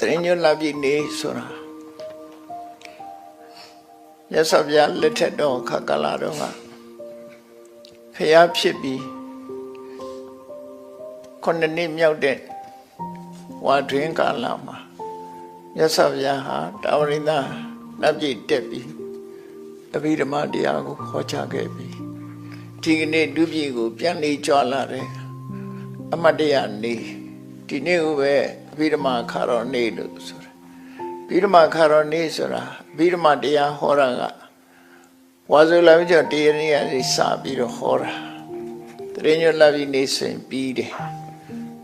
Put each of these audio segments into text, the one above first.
တရင်ညွတ်လာပြီနေဆိုတာမြတ်စွာဘုရားလက်ထက်တော်ခါကလာတော့ကဖျားဖြစ်ပြီးခုနှစ်နှစ်မြောက်တဲ့ဝါတွင်ကာလမှာမြတ်စွာဘုရားဟာတာဝရိန္ဒနတ်ပြည်တက်ပြီးအဘိဓမ္မာတရားကိုဟောကြားခဲ့ပြီးဒီကနေ့ဒုပြည်ကို ပြန်လေကြွလာတယ်အမတ်တရားနေဒီနေ့ကိုပဲအ ဘိဓမ္မာခါတော်နေလို့ဆိုတာအဘိဓမ္မာခါတော်နေဆိုတာအဘိဓမ္မာတရားဟောတာကဝါဇုလာမကျော်တရားနေရာကြီးစပြီးတော့ဟောတာတရင်ညွတ်လာပြီးနေဆိုရင်ပြီးတယ်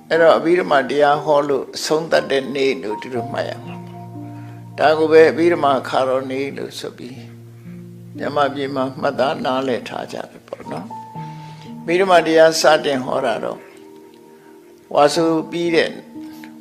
အဲ့တော့အဘိဓမ္မာတရားဟောလို့အဆုံးသတ်တဲ့နေ့လို့ဒီလိုမှတ်ရမှာဒါကိုပဲအဘိဓမ္မာခါတော်နေလို့ဆိုပြီးမြန်မာပြည်မှာမှတ်သားနားလည်ထားကြတယ်ပေါ့နော်အဘိဓမ္မာတရားစတင်ဟောတာတော့ဝါစုပြီးတဲ့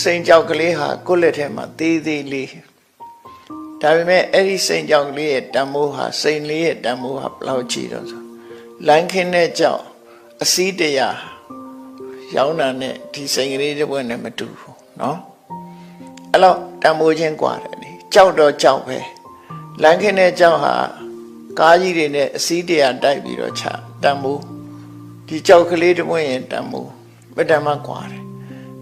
စိန်ကြောက်ကလေးဟာကိုယ့်လက်ထဲမှာသေးသေးလေးဒါပေမဲ့အဲ့ဒီစိန်ကြောက်ကလေးရဲ့တန်မိုးဟာစိန်လေးရဲ့တန်မိုးဟာဘယ်လောက်ကြီးတော့ဆိုလိုင်းခင်းတဲ့ကြောက်အစည်းတရာရောင်းတာနဲ့ဒီစိန်ကလေးတစ်ပွင့်နဲ့မတူဘူးเนาะအဲ့တော့တန်မိုးချင်းกว่าတယ်လေကြောက်တော့ကြောက်ပဲလိုင်းခင်းတဲ့ကြောက်ဟာကားကြီးတွေနဲ့အစည်းတရာတိုက်ပြီးတော့ချတန်မိုးဒီကြောက်ကလေးတစ်ပွင့်ရင်တန်မိုးမတန်မှกว่าတယ်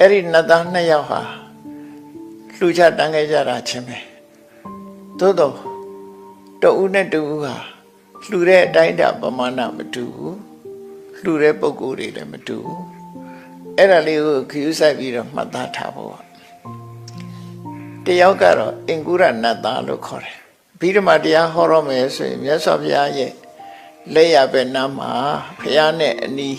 အဲ့ဒီနတ်သားနှစ်ယောက်ဟာလှူချတန်းခဲ့ကြတာချင်းပဲသို့တော့တဦးနဲ့တဦးဟာလှူတဲ့အတိုင်းအတာပမာဏမတူဘူးလှူတဲ့ပုံကိုယ်တွေလည်းမတူဘူးအဲ့ဒါလေးကိုခရူးဆိုင်ပြီးတော့မှတ်သားထားဖို့တယောက်ကတော့အင်္ဂုရနတ်သားလို့ခေါ်တယ်ဘိဓမ္မာတရားဟောရမယ်ဆိုရင်မြတ်စွာဘုရားရဲ့လက်ရပဲနားမှာဘုရားနဲ့အနီး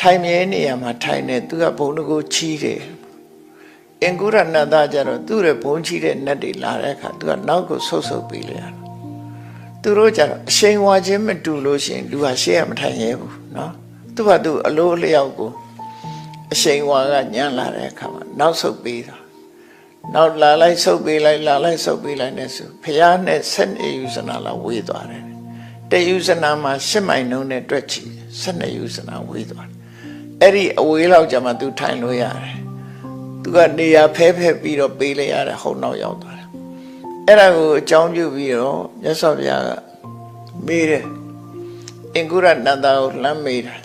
ထိုင်မြဲနေရမှာထိုင်နေသူကဘုံတကိုချီးတယ်အင်္ဂုရနတ်သားကျတော့သူ့ရဲ့ဘုံချီးတဲ့နတ်တွေလာတဲ့အခါသူကနောက်ကိုဆုတ်ဆုတ်ပေးလိုက်ရတယ်သူတို့ကျတော့အရှိန်ဝါခြင်းမတူလို့ရှိရင်လူဟာရှေ့ကမထိုင်ရဲဘူးเนาะသူကသူအလိုအလျောက်ကိုအရှိန်ဝါကညံလာတဲ့အခါမှာနောက်ဆုတ်ပေးတာနောက်လာလိုက်ဆုတ်ပေးလိုက်လာလိုက်ဆုတ်ပေးလိုက်နဲ့ဆိုဖះနဲ့ဆက်နေယူစနာလာဝေးသွားတယ်တယူစနာမှာရှစ်မိုင်နှုံးနဲ့တွက်ချီဆက်နေယူစနာဝေးသွားတယ် အဲ့ဒီအဝေးလောက်ကျမှသူထိုင်လို့ရတယ်သူကနေရာဖဲဖဲပြီးတော့ပေးလိုက်ရတယ်ဟုတ်နောက်ရောက်သွားတယ်အဲ့ဒါကိုအကြောင်းပြုပြီးတော့မြတ်စွာဘုရားကမေးတယ်အင်္ဂုရနန္ဒာကိုလှမ်းမေးတယ်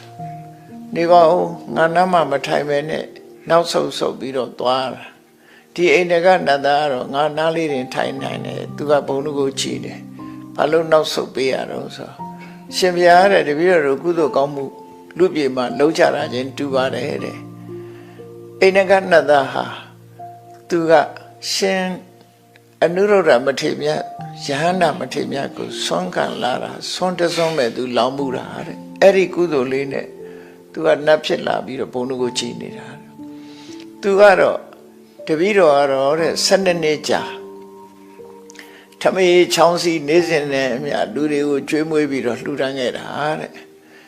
နေပါဦးငါနားမှာမထိုင်ပဲနဲ့နောက်ဆုတ်ဆုတ်ပြီးတော့သွားတာဒီအိန္ဒကနတ်သားကတော့ငါနားလေးတင်ထိုင်နိုင်တယ်သူကဘုံလူကိုချီတယ်ဘာလို့နောက်ဆုတ်ပေးရတော့ဆိုရှင်ဘုရားတဲ့တပည့်တော်ကုသိုလ်ကောင်းမှု လူပြေမှာလုံးချတာချင်းတူပါတယ်တဲ့အိန္ဒကနတ်သားဟာသူကရှင်အနုရုဒ္ဓမထေမြတ်ယဟန္တာမထေမြတ်ကိုဆွမ်းခံလာတာဆွမ်းတဆွမ်းမဲ့သူလောင်မှုတာတဲ့အဲ့ဒီကုသိုလ်လေးနဲ့သူကနတ်ဖြစ်လာပြီးတော့ဘုံတို့ကိုချီနေတာသူကတော့တပည့်တော်ကတော့တဲ့12နှစ်ကြာထမေးချောင်းစီနေစဉ်နဲ့အမြလူတွေကိုကျွေးမွေးပြီးတော့လှူဒန်းခဲ့တာတဲ့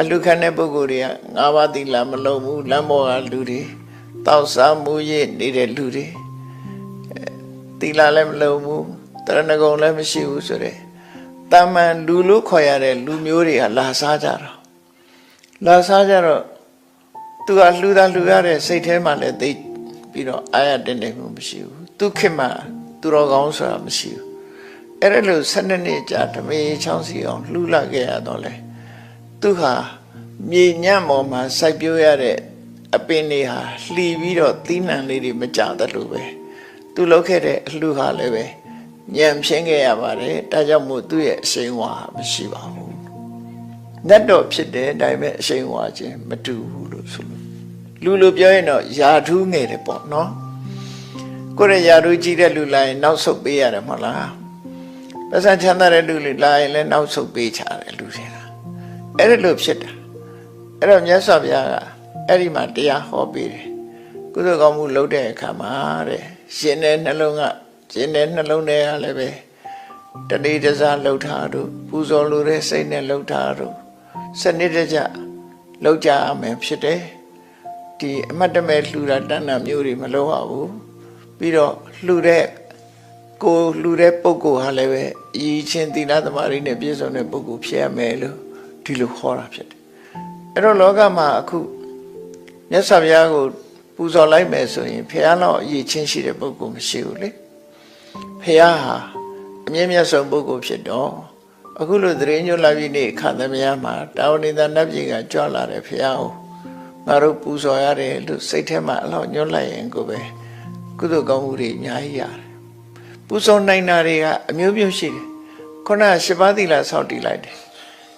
အလူခံတဲ့ပုဂ္ဂိုလ်တွေကငါးပါးသီလာမလုံးဘူးလမ်းပေါ်ကလူတွေတောက်စားမှုရနေတဲ့လူတွေသီလာလည်းမလုံးဘူးတရဏဂုံလည်းမရှိဘူးဆိုတဲ့တာမန်လူလို့ခေါ်ရတဲ့လူမျိုးတွေကလာစားကြတော့လာစားကြတော့သူကလှူတာလှူရတဲ့စိတ်ထဲမှာလည်းသိပြီးတော့အာရတဲ့နေမှုမရှိဘူးသူခင်မှာသူတော်ကောင်းဆိုတာမရှိဘူးအဲ့ဒါလို့12နှစ်ကြာဓမေချောင်းစီအောင်လှူလာခဲ့ရတော့လေ သူဟာမြေညံ့ပေါ်မှာစိုက်ပျိုးရတဲ့အပင်တွေဟာလှီပြီးတော့သီးနှံလေးတွေမကြတယ်လို့ပဲသူလုပ်ခဲ့တဲ့အလှူဟာလည်းပဲညံဖြင်းခဲ့ရပါတယ်ဒါကြောင့်မို့သူ့ရဲ့အရှိန်ဝါမရှိပါဘူးနတ်တော်ဖြစ်တဲ့အတိုင်းပဲအရှိန်ဝါခြင်းမတူဘူးလို့ဆိုလို့လူလိုပြောရင်တော့ယာထူးငယ်တယ်ပေါ့နော်ကိုယ့်ရဲ့ယာထူးကြီးတဲ့လူလာရင်နောက်ဆုတ်ပေးရတယ်မဟုတ်လားပတ်စံချမ်းသာတဲ့လူလူလာရင်လည်းနောက်ဆုတ်ပေးချတယ်လူတွေက အဲ့ဒါလိုဖြစ်တာအဲ့တော့မြတ်စွာဘုရားကအဲ့ဒီမှာတရားဟောပေးတယ်ကုသိုလ်ကောင်းမှုလုပ်တဲ့အခါမှာတဲ့ရှင်တဲ့နှလုံးကရှင်တဲ့နှလုံးထဲကလည်းပဲတတိတစားလှုပ်ထားတို့ပူဇော်လိုတဲ့စိတ်နဲ့လှုပ်ထားတို့စနစ်တကျလှုပ်ကြရမယ်ဖြစ်တယ်ဒီအမတ်တမဲ့လှူတာတဏ္ဍမျိုးတွေမလုပ်ရဘူးပြီးတော့လှူတဲ့ကိုလှူတဲ့ပုဂ္ဂိုလ်ဟာလည်းပဲအည်ချင်းသီလသမားတွေနဲ့ပြည့်စုံတဲ့ပုဂ္ဂိုလ်ဖြစ်ရမယ်လို့ ဒီလိုခေါ်တာဖြစ်တယ်အဲ့တော့လောကမှာအခုမြတ်စွာဘုရားကိုပူဇော်လိုက်မယ်ဆိုရင်ဘုရားလောက်အည်ချင်းရှိတဲ့ပုဂ္ဂိုလ်မရှိဘူးလေဘုရားဟာအမြင့်မြတ်ဆုံးပုဂ္ဂိုလ်ဖြစ်တော့အခုလိုသရင်ညွှန်လာပြီးနေခန္ဓာမယမှာတာဝတိတနတ်ပြည်ကကြွလာတယ်ဘုရားကိုငါတို့ပူဇော်ရတယ်လို့စိတ်ထဲမှာအလောက်ညွှန်လိုက်ရင်ကိုပဲကုသိုလ်ကောင်းမှုတွေအများကြီးရတယ်ပူဇော်နိုင်တာတွေကအမျိုးမျိုးရှိတယ်ခုနကရှစ်ပါးသီလဆောက်တည်လိုက်တယ်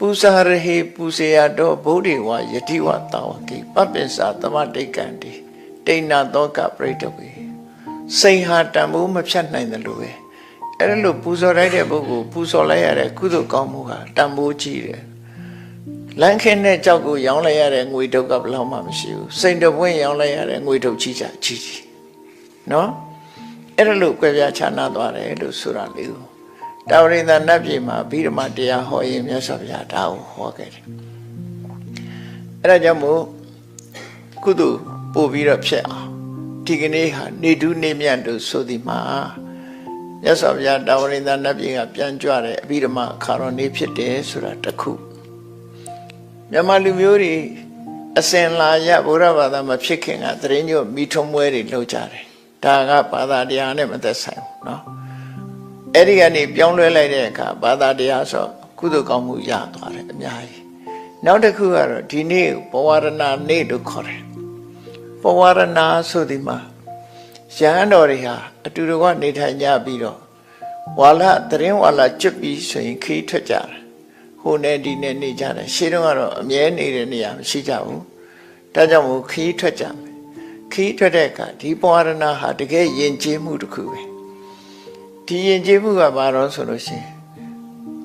ပူဇာရဟေပူဇေယတော့ဗုဒ္ဓေဝယတိဝတာဝကိပပ္ပစ္စာသမတိတ်ကံတိတိဏသောကပရိတဝေစိန်ဟာတန်ဖိုးမဖြတ်နိုင်တယ်လို့ပဲအဲ့ဒါလို့ပူဇော်လိုက်တဲ့ပုဂ္ဂိုလ်ပူဇော်လိုက်ရတဲ့ကုသိုလ်ကောင်းမှုဟာတန်ဖိုးကြီးတယ်လမ်းခင်းတဲ့ကြောက်ကိုရောင်းလိုက်ရတဲ့ငွေတုပ်ကဘယ်လောက်မှမရှိဘူးစိန်တပွင့်ရောင်းလိုက်ရတဲ့ငွေတုပ်ကြီးချာကြီးကြီးနော်အဲ့ဒါလို့ကြွယ်ပြခြားနာသွားတယ်လို့ဆိုတာလေးကို တာဝရိန္ဒနတ်ပြည်မှာဗိဓမာတရားဟောရင်မြတ်စွာဘုရားဒါကိုဟောခဲ့တယ်အဲ့ဒါကြောင့်မို့ကုသိုလ်ပို့ပြီးတော့ဖြစ်အောင်ဒီကနေ့ဟာနေတူးနေမြတ်တို့ဆိုဒီမှာမြတ်စွာဘုရားတာဝရိန္ဒနတ်ပြည်ကပြန်ကြွတဲ့အဗိဓမာအခါတော်နေ့ဖြစ်တယ်ဆိုတာတစ်ခုမြန်မာလူမျိုးတွေအစင်လာရဘုရားဘာသာမဖြစ်ခင်ကသတရင်ညို့မိထုံးပွဲတွေလုပ်ကြတယ်ဒါကဘာသာတရားနဲ့မသက်ဆိုင်ဘူးเนาะ အဲ့ဒီကနေပြောင်းလဲလိုက်တဲ့အခါဘာသာတရားဆိုကုသိုလ်ကောင်းမှုရသွားတယ်အများကြီးနောက်တစ်ခုကတော့ဒီနေ့ဘဝရဏနေ့လို့ခေါ်တယ်ဘဝရဏဆိုဒီမှာရဟန်းတော်တွေဟာအတူတကွနေထိုင်ကြပြီးတော့ဝါလသတရင်ဝါလကျွတ်ပြီးဆိုရင်ခီးထွက်ကြတယ်ဟိုနဲ့ဒီနဲ့နေကြတယ်ရှေးတုန်းကတော့အမြဲနေတဲ့နေရာမရှိကြဘူးဒါကြောင့်မို့ခီးထွက်ကြမယ်ခီးထွက်တဲ့အခါဒီပဝရဏဟာတကယ်ယဉ်ကျေးမှုတစ်ခုပဲ ဒီယဉ်ကျေးမှုကဘာတော့ဆိုလို့ရှိရင်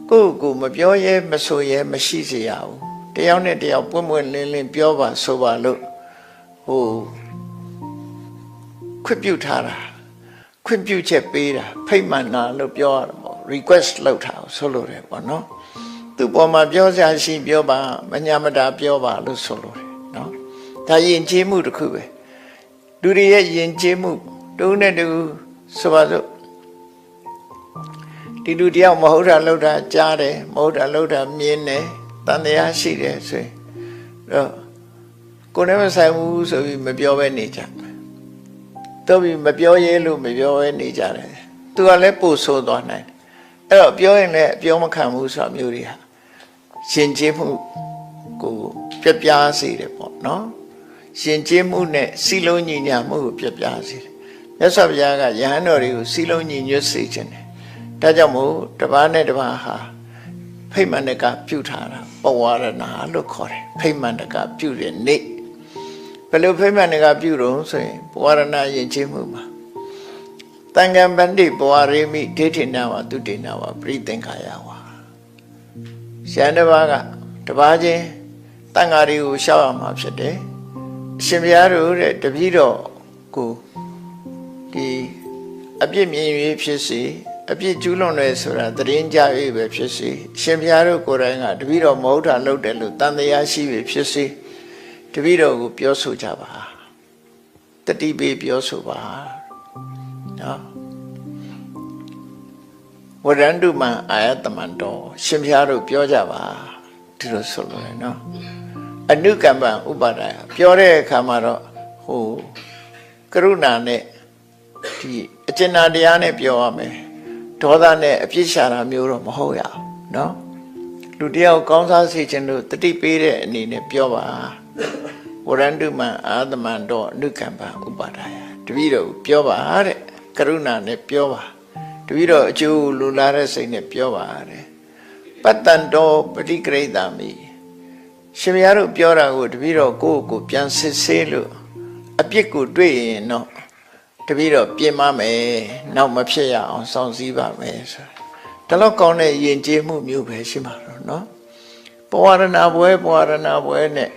ကိုယ့်ကိုယ်မပြောရဲမဆိုရဲမရှိစေရဘူးတယောက်နဲ့တယောက်ပွင့်ပွင့်လင်းလင်းပြောပါဆိုပါလို့ဟိုခွင့်ပြုထားတာခွင့်ပြုချက်ပေးတာဖိတ်မှန်တာလို့ပြောရတာပေါ့ request လုပ်တာဆိုလို့တယ်ပေါ့နော်သူပေါ်မှာပြောစရာရှိပြောပါမညာမတာပြောပါလို့ဆိုလို့တယ်နော်ဒါယဉ်ကျေးမှုတစ်ခုပဲလူတွေရဲ့ယဉ်ကျေးမှုတုံးနဲ့တူဆိုပါစို့ ဒီလူတယောက်မဟုတ်တာလောက်တာကြားတယ်မဟုတ်တာလောက်တာမြင်တယ်တန်တရားရှိတယ်ဆိုရင်တော့ကိုယ်နဲ့မဆိုင်ဘူးဆိုပြီးမပြောဘဲနေကြတော့ပြီးမပြောရဲလို့မပြောဘဲနေကြတယ်သူကလည်းပို့ဆိုးသွားနိုင်တယ်အဲ့တော့ပြောရင်လည်းပြောမခံဘူးဆိုတာမျိုးတွေဟာရှင်ကျေးမှုကိုပြပြားစေတယ်ပေါ့နော်ရှင်ကျေးမှုနဲ့စီလုံးညီညာမှုကိုပြပြားစေတယ်မြတ်စွာဘုရားကယဟန်တော်တွေကိုစီလုံးညီညွတ်စေခြင်းတယ် ဒါကြောင့်မို့တပားနဲ့တပားဟာဖိမှန်တကပြုထားတာပဝရဏလို့ခေါ်တယ်ဖိမှန်တကပြုတဲ့နေ့ဘယ်လိုဖိမှန်တကပြုတော့ဆိုရင်ပဝရဏယဉ်ကျေးမှုမှာတန်ကံပန္တိပဝရေမိဒိဋ္ဌိနာဝသူတေနာဝပရိသင်္ခာယဝါရှမ်းတစ်ပါးကတပါးချင်းတန်ဃာတွေကိုရှောက်ရမှာဖြစ်တယ်အရှင်ဘုရားတို့တဲ့တပည့်တော်ကိုဒီအပြစ်မြင်၍ဖြစ်စေ အပြစ်ကျူးလွန်တယ်ဆိုတာသတင်းကြ၍ပဲဖြစ်စေရှင်ဘုရားတို့ကိုယ်တိုင်ကတပည့်တော်မဟုတ်တာလုပ်တယ်လို့တန်တရားရှိပြီဖြစ်စေတပည့်တော်ကိုပြောဆိုကြပါတတိပေးပြောဆိုပါနော်ဝရန္တုမံအာယတမန္တောရှင်ဘုရားတို့ပြောကြပါဒီလိုဆိုလို့ရနော်အနုကမ္ပံဥပါဒာယပြောတဲ့အခါမှာတော့ဟိုကရုဏာနဲ့ဒီအကျဉ်းနာတရားနဲ့ပြောရမယ် ဒေါသနဲ့အပြစ်ရှာတာမျိုးတော့မဟုတ်ရအောင်เนาะလူတယောက်ကောင်းစားစေခြင်းလို့တတိပေးတဲ့အနေနဲ့ပြောပါဝရန္တုမံအာသမံတော့အနုကမ္ပံဥပါဒာယတပည့်တော်ပြောပါတဲ့ကရုဏာနဲ့ပြောပါတပည့်တော်အကျိုးလူလာတဲ့စိတ်နဲ့ပြောပါတဲ့ပတ္တန်တော်ပฏิကရိတာမိ ရှင်မရတို့ပြောတာကိုတပည့်တော်ကိုယ့်ကိုယ်ပြန်စစ်ဆေးလို့အပြစ်ကိုတွေ့ရင်တော့ တပည့်တော်ပြင်မမယ်နောက်မဖြစ်ရအောင်စောင့်စည်းပါမယ်ဆိုတာဒါတော့ကောင်းတဲ့ယဉ်ကျေးမှုမျိုးပဲရှိမှာတော့เนาะပဝရဏပွဲပဝရဏပွဲနဲ့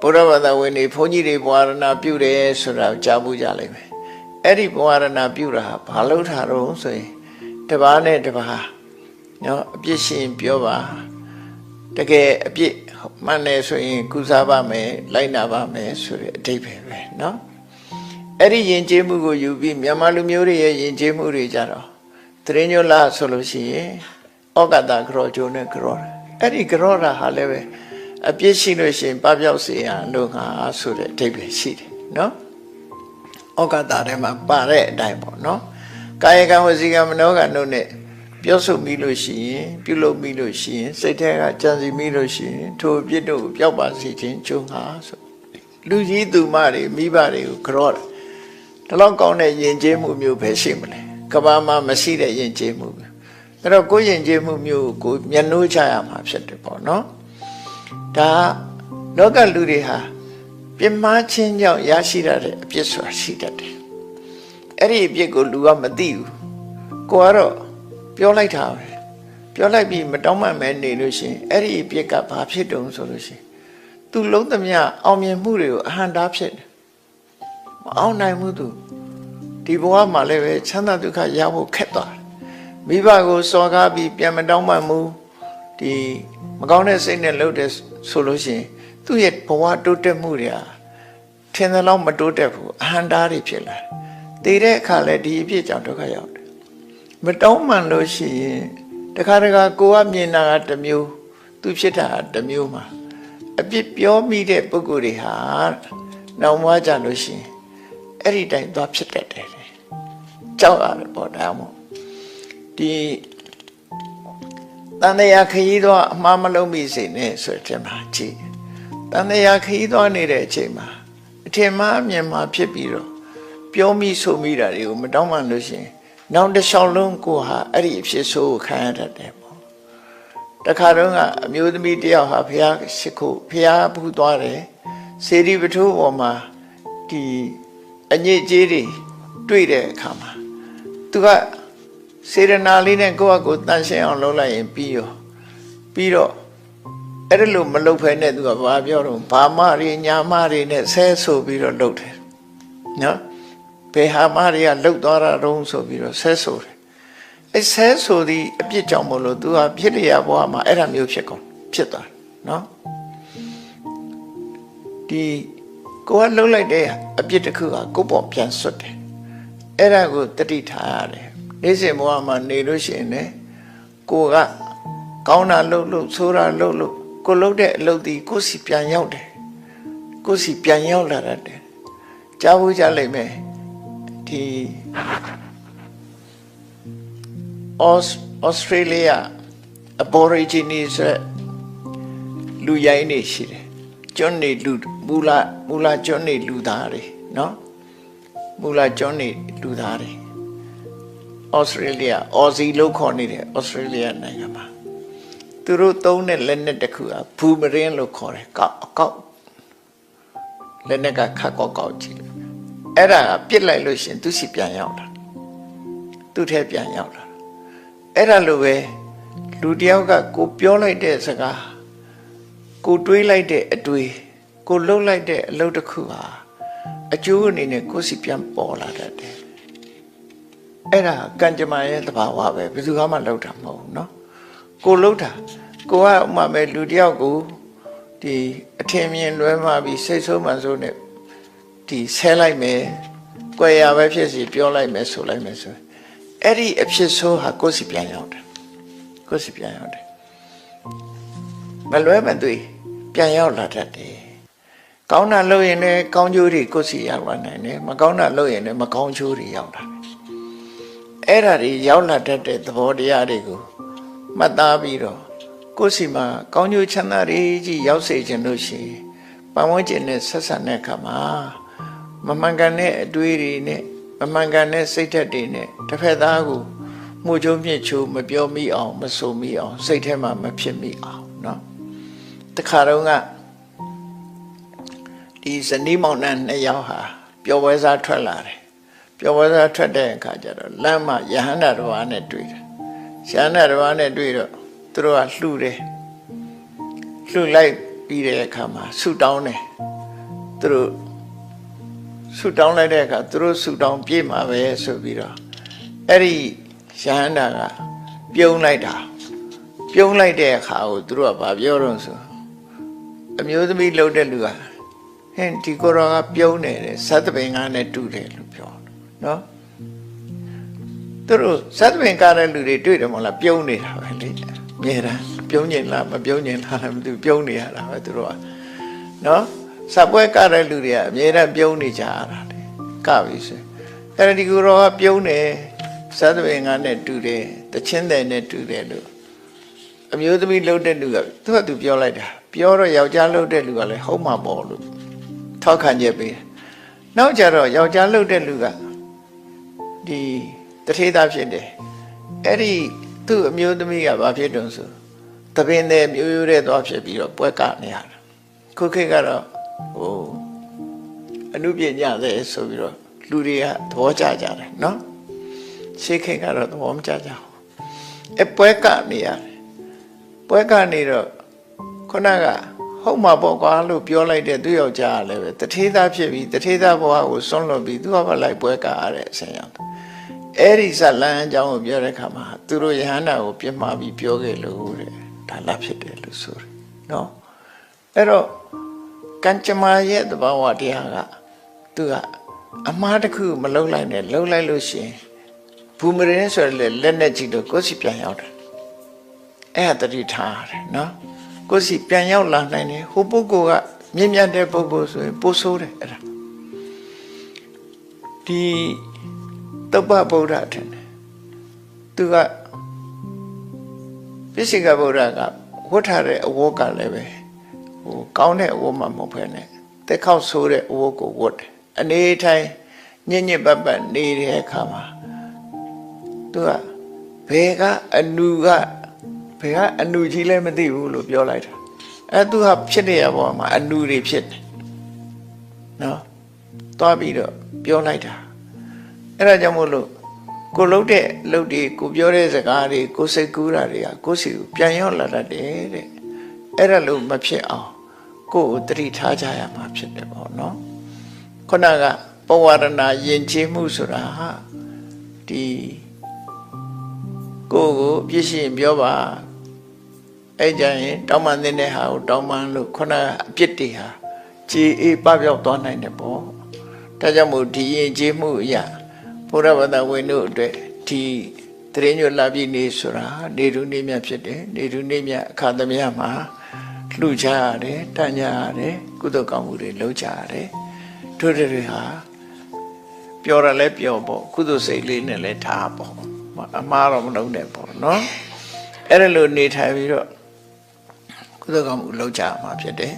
ဘုရားဘာသာဝင်တွေဘုန်းကြီးတွေပဝရဏပြုတယ်ဆိုတာကိုကြားဘူးကြလိမ့်မယ်အဲ့ဒီပဝရဏပြုတာဟာဘာလို့ထားတော့ဆိုရင်တပားနဲ့တပားเนาะအပြစ်ရှင်ပြောပါ တကယ်အပြစ်မှန်တယ်ဆိုရင်ကုစားပါမယ်လိုက်နာပါမယ်ဆိုတဲ့အဓိပ္ပာယ်ပဲเนาะ အဲ့ဒီယဉ်ကျေးမှုကိုယူပြီးမြန်မာလူမျိုးတွေရဲ့ယဉ်ကျေးမှုတွေကြတော့သရညိုလာဆိုလို့ရှိရင်ဩကတာကရောဂျိုနဲ့ကရောအဲ့ဒီကရောတာဟာလည်းပဲအပြစ်ရှိလို့ရှိရင်ပပျောက်စေရန်တို့ငါဆိုတဲ့အဓိပ္ပာယ်ရှိတယ်နော်ဩကတာထဲမှာပါတဲ့အတိုင်းပေါ့နော်ကာယကံဝစီကံမနောကံတို့ ਨੇ ပြောဆိုမိလို့ရှိရင်ပြုလုပ်မိလို့ရှိရင်စိတ်ထဲကကြံစီမိလို့ရှိရင်ထိုအပြစ်တို့ကိုပျောက်ပါစေခြင်းကျုံငါဆိုလူကြီးသူမတွေမိဘတွေကိုကြော့တယ် ဒီလောက်ကောင်းတဲ့ယဉ်ကျေးမှုမျိုးပဲရှိမလဲကဘာမှာမရှိတဲ့ယဉ်ကျေးမှုပဲအဲ့တော့ကိုယ်ယဉ်ကျေးမှုမျိုးကိုမျက်နှိုးချရမှာဖြစ်တယ်ပေါ့နော်ဒါလောကလူတွေဟာပြင်းမချင်းကြောင့်ရရှိရတဲ့အပြစ်ဆိုတာရှိတတ်တယ်အဲ့ဒီအပြစ်ကိုလူကမသိဘူးကိုကတော့ပြောလိုက်တာပဲပြောလိုက်ပြီးမတောင်းမှန်မဲနေလို့ရှိရင်အဲ့ဒီအပြစ်ကဘာဖြစ်တုံဆိုလို့ရှိရင်သူလုံးသမျှအောင်မြင်မှုတွေကိုအဟံတားဖြစ်တယ် မအောင်နိုင်ဘူးသူဒီဘဝမှာလည်းပဲချမ်းသာဒုက္ခရဖို့ခက်သွားတယ်မိဘကိုစော်ကားပြီးပြန်မတောင်းမှန်မှုဒီမကောင်းတဲ့စိတ်နဲ့လှုပ်တဲ့ဆိုလို့ရှိရင်သူ့ရဲ့ဘဝတိုးတက်မှုတွေဟာထင်သလောက်မတိုးတက်ဘူးအဟံတားတွေဖြစ်လာတယ်တည်တဲ့အခါလဲဒီအပြစ်ကြောင့်ဒုက္ခရောက်တယ်မတောင်းမှန်လို့ရှိရင်တခါတခါကိုကမြင်တာကတစ်မျိုးသူဖြစ်တာကတစ်မျိုးမှာအပြစ်ပြောမိတဲ့ပုဂ္ဂိုလ်တွေဟာနောက်မှကြလို့ရှိရင် အဲ့ဒီတိုင်းသွားဖြစ်တတ်တယ်ကြောက်ရတယ်ပေါ့ဒါမှမဟုတ်ဒီတန်တရားခရီးတော့အမှားမလုံးမိစေနဲ့ဆိုတဲ့မှာကြည့်တန်တရားခရီးတော့နေတဲ့အချိန်မှာအထင်မှားအမြင်မှာဖြစ်ပြီးတော့ပြောမိဆိုမိတာတွေကိုမတောင်းမှန်လို့ရှိရင်နောက်တစ်လျှောက်လုံးကိုဟာအဲ့ဒီအဖြစ်ဆိုးကိုခံရတတ်တယ်ပေါ့တခါတော့ကအမျိုးသမီးတယောက်ဟာဘုရားရှိခိုးဘုရားဘူးသွားတယ်စေတီပထိုးပေါ်မှာဒီ အညစ်အကြေးတွေတွေ့တဲ့အခါမှာသူကစေရနာလေးနဲ့ကိုယ့်အကိုတန်ရှင်းအောင်လုပ်လိုက်ရင်ပြီးရောပြီးတော့အဲ့ဒါလို့မလုပ်ဖဲနဲ့သူကဘာပြောတော့ဘာမတွေညာမတွေနဲ့ဆဲဆိုပြီးတော့လုပ်တယ်နော်ဘယ်ဟာမတွေကလှုပ်သွားတာတုံးဆိုပြီးတော့ဆဲဆိုတယ်အဲဆဲဆိုသည့်အပြစ်ကြောင့်မလို့ तू ဟာဖြစ်ရဘဝမှာအဲ့ဒါမျိုးဖြစ်ကုန်ဖြစ်သွားတယ်နော်ဒီ ကိုကလှုပ်လိုက်တဲ့အပြစ်တစ်ခုကကိုယ့်ပေါ်ပြန်ဆွတ်တယ်အဲ့ဒါကိုတတိထားရတယ်နေ့စဉ်ဘဝမှာနေလို့ရှိရင်လည်းကိုကကောင်းတာလှုပ်လို့ဆိုးတာလှုပ်လို့ကိုလှုပ်တဲ့အလုပ်ဒီကိုယ်စီပြန်ရောက်တယ်ကိုယ်စီပြန်ရောက်လာတတ်တယ်ကြားဖို့ကြလိမ့်မယ်ဒီဩစတြေးလျ aborigines ဆိုတဲ့လူရိုင်းနေရှိတယ်ကျွန်းနေလူ မူလာမူလာကျွန်းနေလူသားတွေနော်မူလာကျွန်းနေလူသားတွေဩစတြေးလျအော်စီလို့ခေါ်နေတယ်ဩစတြေးလျနိုင်ငံမှာသူတို့သုံးတဲ့လက်နက်တစ်ခုကဘူမရင်းလို့ခေါ်တယ်ကောက်အကောက်လက်နက်ကခတ်ကောက်ကောက်ကြည့်တယ်အဲ့ဒါကပြစ်လိုက်လို့ရှရင်သူစီပြန်ရောက်တာသူ့ထဲပြန်ရောက်လာအဲ့ဒါလိုပဲလူတယောက်ကကိုပြောလိုက်တဲ့စကားကိုတွေးလိုက်တဲ့အတွေး ကိုလှုပ်လိုက်တဲ့အလုပ်တစ်ခုဟာအကျိုးအနေနဲ့ကိုယ်စီပြန်ပေါ်လာတတ်တယ်အဲ့ဒါကံကြမ္မာရဲ့သဘာဝပဲဘယ်သူမှလှုပ်တာမဟုတ်ဘူးเนาะကိုလှုပ်တာကိုကဥမာပဲလူတယောက်ကိုဒီအထင်မြင်လွဲမှာပြီးစိတ်ဆိုးမှန်ဆိုးနဲ့ ဒီဆဲလိုက်မယ်၊ကြွယ်ရပဲဖြစ်စီပြောလိုက်မယ်ဆိုလိုက်မယ်ဆိုရင်အဲ့ဒီအဖြစ်ဆိုးဟာကိုယ်စီပြန်ရောက်တယ်ကိုယ်စီပြန်ရောက်တယ်မလွဲမသွေပြန်ရောက်လာတတ်တယ် ကောင်းတာလုပ်ရင်လည်းကောင်းကျိုးတွေကိုယ်စီရောက်လာနိုင်တယ်မကောင်းတာလုပ်ရင်လည်းမကောင်းကျိုးတွေရောက်လာတယ်အဲ့ဒါတွေရောက်လာတတ်တဲ့သဘောတရားတွေကိုမှတ်သားပြီးတော့ကိုယ်စီမှာကောင်းကျိုးချမ်းသာတွေကြီးရောက်စေခြင်းလို့ရှိရင်ပတ်ဝန်းကျင်နဲ့ဆက်ဆံတဲ့အခါမှာမမှန်ကန်တဲ့အတွေးတွေနဲ့မမှန်ကန်တဲ့စိတ်ဓာတ်တွေနဲ့တစ်ဖက်သားကိုမှုချိုးမြင့်ချိုးမပြောမိအောင်မဆိုမိအောင်စိတ်ထဲမှာမဖြစ်မိအောင်เนาะတခါတော့က ဒီဇနီးမောင်နှံနှစ်ယောက်ဟာပျော်ပွဲစားထွက်လာတယ်ပျော်ပွဲစားထွက်တဲ့အခါကျတော့လမ်းမှာယဟန္တာတစ်ပါးနဲ့တွေ့တယ်ယဟန္တာတစ်ပါးနဲ့တွေ့တော့သူတို့ကလှူတယ်လှူလိုက်ပြီးတဲ့အခါမှာဆူတောင်းတယ်သူတို့ဆူတောင်းလိုက်တဲ့အခါသူတို့ဆူတောင်းပြေးမှာပဲဆိုပြီးတော့အဲ့ဒီယဟန္တာကပြုံးလိုက်တာပြုံးလိုက်တဲ့အခါကိုသူတို့ကဗာပြောတော့ဆိုအမျိုးသမီးလှုပ်တဲ့လူက ဟင်ဒီကိုရောကပြုံးနေတယ်သတ္တပင်ကနဲ့တူတယ်လို့ပြောတယ်နော်သူတို့သတ္တပင်ကတဲ့လူတွေတွေ့တယ်မဟုတ်လားပြုံးနေတာပဲလေအမြဲတမ်းပြုံးကျင်လားမပြုံးကျင်လားလည်းမသိဘူးပြုံးနေရတာပဲသူတို့ကနော်စပွဲကတဲ့လူတွေကအမြဲတမ်းပြုံးနေကြရတာလေကပြီဆိုအဲ့ဒါဒီကိုရောကပြုံးနေသတ္တပင်ကနဲ့တူတယ်တချင်းတယ်နဲ့တူတယ်လို့အမျိုးသမီးလှုပ်တဲ့လူကသူကသူပြောလိုက်တာပြောတော့ယောက်ျားလှုပ်တဲ့လူကလည်းဟုတ်မှာပေါ့လို့ ထောက်ခံချက်ပေးတယ်။နောက်ကြတော့ယောက်ျားလှုပ်တဲ့လူကဒီတထေးသားဖြစ်တယ်။အဲ့ဒီသူ့အမျိုးသမီးကဘာဖြစ်တုံဆိုတပင်းနဲ့မျိုးရိုးတဲ့သွားဖြစ်ပြီးတော့ပွဲကနေရတာ။ခုခေတ်ကတော့ဟိုအနုပညာတဲ့ဆိုပြီးတော့လူတွေကသဘောကျကြတယ်နော်။ရှေးခေတ်ကတော့သဘောမကျကြဘူး။အပွဲကနေရတယ်။ပွဲကနေတော့ခုနက ဟုတ်မှာပေါ့ကွာလို့ပြောလိုက်တဲ့သူ့ယောက်ျားကလည်းပဲတထေးသားဖြစ်ပြီးတထေးသားဘဝကိုစွန့်လွတ်ပြီးသူကဘာလိုက်ပွဲကားရတဲ့အဆင်ရောက်တယ်အဲ့ဒီဇလန်းအကြောင်းကိုပြောတဲ့အခါမှာသူတို့ယဟန္တာကိုပြစ်မှားပြီးပြောခဲ့လို့တဲ့ဒါလာဖြစ်တယ်လို့ဆိုတယ်နော်အဲ့တော့ကံကြမ္မာရဲ့သဘာဝတရားကသူကအမှားတစ်ခုမလုံလိုက်နဲ့လုံလိုက်လို့ရှိရင်ဘူမရင်ဆိုရယ်လက်နဲ့ကြည့်လို့ကိုယ်စီပြန်ရောက်တယ်အဲ့ဒါတတိထားရတယ်နော် ကိုယ်စီပြန်ရောက်လာနိုင်တယ်ဟိုပုဂ္ဂိုလ်ကမြင့်မြတ်တဲ့ပုဂ္ဂိုလ်ဆိုရင်ပို့ဆိုးတယ်အဲ့ဒါဒီတပ္ပဗုဒ္ဓထင်တယ်သူကပိစိကဗုဒ္ဓကဝတ်ထားတဲ့အဝတ်ကလည်းပဲဟိုကောင်းတဲ့အဝတ်မှမဟုတ်ဘဲနဲ့တက်ခေါက်ဆိုးတဲ့အဝတ်ကိုဝတ်တယ်အနေထိုင်ညစ်ညစ်ပတ်ပတ်နေတဲ့အခါမှာသူကဘယ်ကအနူက ဘယ်ကအနုကြီးလဲမသိဘူးလို့ပြောလိုက်တာအဲသူဟာဖြစ်နေရပေါ်မှာအနုတွေဖြစ်တယ်နော်သွားပြီးတော့ပြောလိုက်တာအဲ့ဒါကြောင့်မို့လို့ကိုလှုပ်တဲ့လှုပ်တွေကိုပြောတဲ့စကားတွေကိုစိတ်ကူးတာတွေကကိုစီကိုပြန်ရောက်လာတတ်တယ်တဲ့အဲ့ဒါလို့မဖြစ်အောင်ကိုယ်ကိုတတိထားကြရမှာဖြစ်တယ်ပေါ့နော်ခုနကပဝရဏယဉ်ကျေးမှုဆိုတာဟာဒီကိုယ့်ကိုပြည့်ရှင်ပြောပါ အဲ့ကြရင်တောင်းပန်တဲ့ဟာကိုတောင်းပန်လို့ခုနကအပြစ်တွေဟာကြည်အေးပပြောက်သွားနိုင်တယ်ပေါ့ဒါကြောင့်မို့ဒီရင်ကျေးမှုအရာဘုရားဘာသာဝင်တို့အတွက်ဒီတရင်ညွတ်လာပြီနေဆိုတာနေတူနေမြဖြစ်တယ်နေတူနေမြအခါသမယမှာလှူချရတယ်တန်ညာရတယ်ကုသိုလ်ကောင်းမှုတွေလုပ်ကြရတယ်တို့တွေဟာပြောရလဲပြောပေါ့ကုသိုလ်စိတ်လေးနဲ့လဲထားပေါ့အမှားတော့မလုပ်နဲ့ပေါ့နော်အဲ့ဒါလိုနေထိုင်ပြီးတော့ ကုသကောင်းမှုလုပ်ကြမှာဖြစ်တယ်